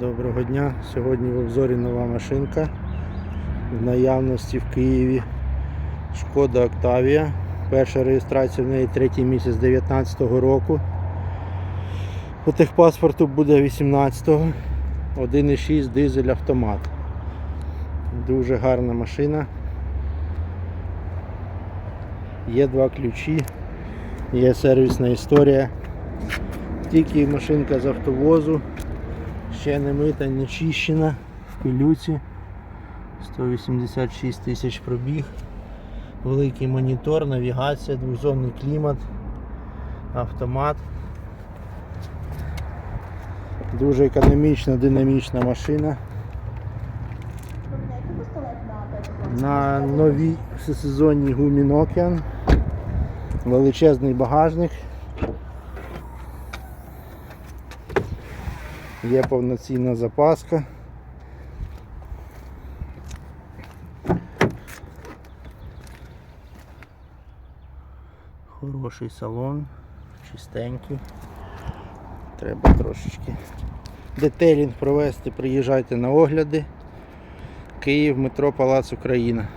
Доброго дня. Сьогодні в обзорі нова машинка. В наявності в Києві Шкода Октавія. Перша реєстрація в неї третій місяць 2019 року. По техпаспорту буде 18-го. 1,6 дизель автомат. Дуже гарна машина. Є два ключі, є сервісна історія. Тільки машинка з автовозу. Ще не мита, не чищена в пилюці. 186 тисяч пробіг. Великий монітор, навігація, двозонний клімат, автомат. Дуже економічна, динамічна машина. На новій всесезонній гумі Nokian. Величезний багажник. Є повноцінна запаска. Хороший салон, чистенький. Треба трошечки детелінг провести, приїжджайте на огляди. Київ, метро Палац Україна.